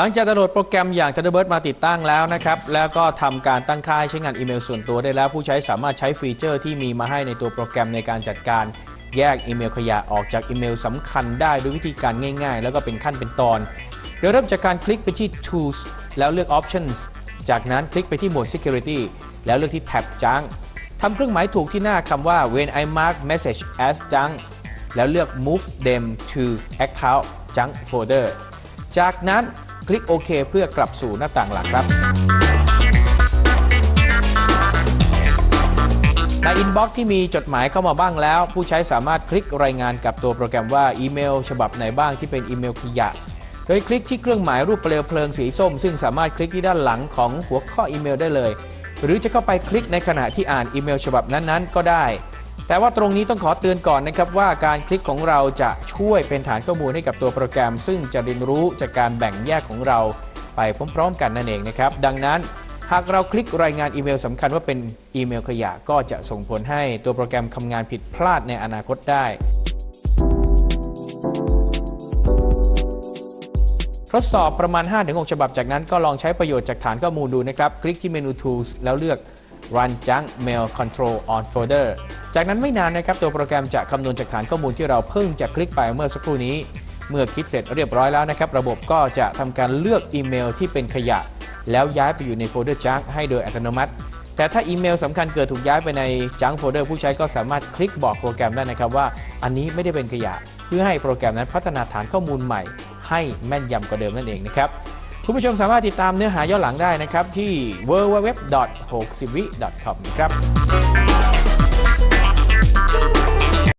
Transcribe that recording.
หลังจากดาวน์โหลดโปรแกรมอย่าง Thunderbird มาติดตั้งแล้วนะครับ แล้วก็ทำการตั้งค่าให้ใช้งานอีเมลส่วนตัวได้แล้ว ผู้ใช้สามารถใช้ฟีเจอร์ที่มีมาให้ในตัวโปรแกรมในการจัดการแยกอีเมลขยะออกจากอีเมลสำคัญได้ด้วยวิธีการง่าย ๆ แล้วก็เป็นขั้นเป็นตอนโดยเริ่มจากการคลิกไปที่ Tools แล้วเลือก Options จากนั้นคลิกไปที่หมวด Security แล้วเลือกที่แท็บจังทำเครื่องหมายถูกที่หน้าคำว่า when I mark message as junk แล้วเลือก move them to account junk folder จากนั้น คลิกโอเคเพื่อกลับสู่หน้าต่างหลักครับในอินบ็อกซ์ที่มีจดหมายเข้ามาบ้างแล้ว ผู้ใช้สามารถคลิกรายงานกับตัวโปรแกรมว่าอีเมล ฉบับไหนบ้างที่เป็นอีเมลขยะ โดยคลิกที่เครื่องหมายรูปเปลวเพลิงสีส้ม ซึ่งสามารถคลิกที่ด้านหลังของหัวข้ออีเมลได้เลย หรือจะเข้าไปคลิกในขณะที่อ่านอีเมล ฉบับนั้นๆ ก็ได้ แต่ว่าตรงนี้ต้องขอเตือนก่อนนะครับว่าการคลิกของเราจะช่วยเป็นฐานข้อมูลให้กับตัวโปรแกรม ซึ่งจะเรียนรู้จากการแบ่งแยกของเราไปพร้อมๆ กันนั่นเองนะครับ ดังนั้นหากเราคลิกรายงานอีเมลสำคัญว่าเป็นอีเมลขยะก็จะส่งผลให้ตัวโปรแกรมทำงานผิดพลาดในอนาคตได้ทดสอบประมาณ 5-6 ฉบับจากนั้นก็ลองใช้ประโยชน์จากฐานข้อมูลดูนะครับ คลิกที่เมนู Tools แล้วเลือก Run Junk Mail Control on Folder จากนั้นไม่นานนะครับตัวโปรแกรมจะคำนวณจากฐานข้อมูลที่เราเพิ่งจะคลิกไปเมื่อสักครู่นี้ เมื่อคิดเสร็จเรียบร้อยแล้วนะครับ ระบบก็จะทำการเลือกอีเมลที่เป็นขยะ แล้วย้ายไปอยู่ในโฟลเดอร์ Junk ให้โดยอัตโนมัติ แต่ถ้าอีเมลสำคัญเกิดถูกย้ายไปใน Junk Folder ผู้ใช้ก็สามารถคลิกบอกโปรแกรมได้นะครับว่า อันนี้ไม่ได้เป็นขยะ เพื่อให้โปรแกรมนั้นพัฒนาฐานข้อมูลใหม่ ให้แม่นยำกว่าเดิมนั่นเองนะครับคุณผู้ชมสามารถติดตามเนื้อหาย้อนหลังได้นะครับที่ www.60vi.com ครับ